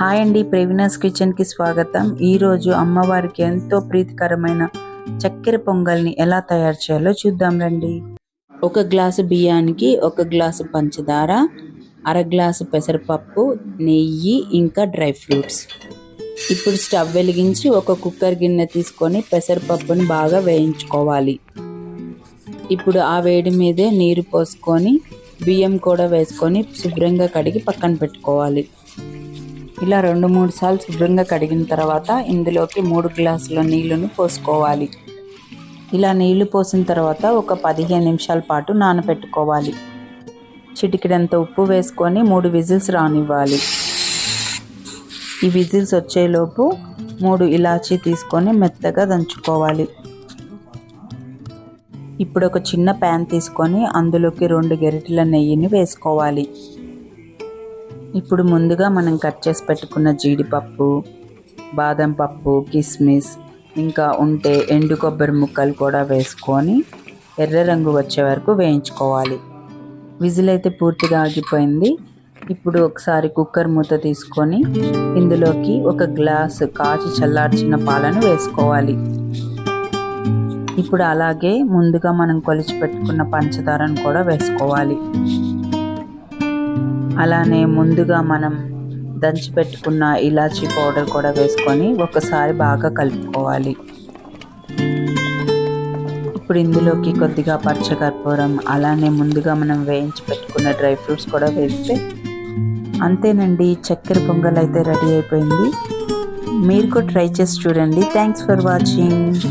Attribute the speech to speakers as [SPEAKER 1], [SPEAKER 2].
[SPEAKER 1] Hi అండి ప్రవీణాస్ కిచెన్కి స్వాగతం. ఈరోజు అమ్మవారికి ఎంతో ప్రీతికరమైన చక్కెర పొంగల్ని ఎలా తయారు చేయాలో చూద్దాం రండి. ఒక గ్లాసు బియ్యానికి ఒక గ్లాసు పంచదార అర గ్లాసు పెసరపప్పు నెయ్యి ఇంకా డ్రై ఫ్రూట్స్. ఇప్పుడు స్టవ్ వెలిగించి ఒక కుక్కర్ గిన్నె తీసుకొని పెసరపప్పును బాగా వేయించుకోవాలి. ఇప్పుడు ఆ వేడి మీదే నీరు పోసుకొని బియ్యం కూడా వేసుకొని శుభ్రంగా కడిగి పక్కన పెట్టుకోవాలి. ఇలా రెండు మూడు సార్లు శుభ్రంగా కడిగిన తర్వాత ఇందులోకి మూడు గ్లాసుల నీళ్ళను పోసుకోవాలి. ఇలా నీళ్ళు పోసిన తర్వాత ఒక పదిహేను నిమిషాల పాటు నానబెట్టుకోవాలి చిటికిడంత ఉప్పు వేసుకొని మూడు విజిల్స్ రానివ్వాలి. ఈ విజిల్స్ వచ్చేలోపు మూడు ఇలాచీ తీసుకొని మెత్తగా దంచుకోవాలి. ఇప్పుడు ఒక చిన్న ప్యాన్ తీసుకొని అందులోకి రెండు గెరిటెల నెయ్యిని వేసుకోవాలి. ఇప్పుడు ముందుగా మనం కట్ చేసి పెట్టుకున్న జీడిపప్పు బాదం పప్పు కిస్మిస్ ఇంకా ఉంటే ఎండు కొబ్బరి ముక్కలు కూడా వేసుకొని ఎర్ర రంగు వచ్చే వరకు వేయించుకోవాలి. విజిల్ అయితే పూర్తిగా ఆగిపోయింది. ఇప్పుడు ఒకసారి కుక్కర్ మూత తీసుకొని ఇందులోకి ఒక గ్లాస్ కాచి చల్లార్చిన పాలను వేసుకోవాలి. ఇప్పుడు అలాగే ముందుగా మనం కొలిచి పెట్టుకున్న పంచదారను కూడా వేసుకోవాలి. అలానే ముందుగా మనం దంచి పెట్టుకున్న ఇలాచీ పౌడర్ కూడా వేసుకొని ఒకసారి బాగా కలుపుకోవాలి. ఇప్పుడు ఇందులోకి కొద్దిగా పచ్చకర్పూరం అలానే ముందుగా మనం వేయించి పెట్టుకున్న డ్రై ఫ్రూట్స్ కూడా వేస్తే అంతేనండి చక్కెర పొంగల్ అయితే రెడీ అయిపోయింది. మీరు కూడా ట్రై చేసి చూడండి. Thanks for watching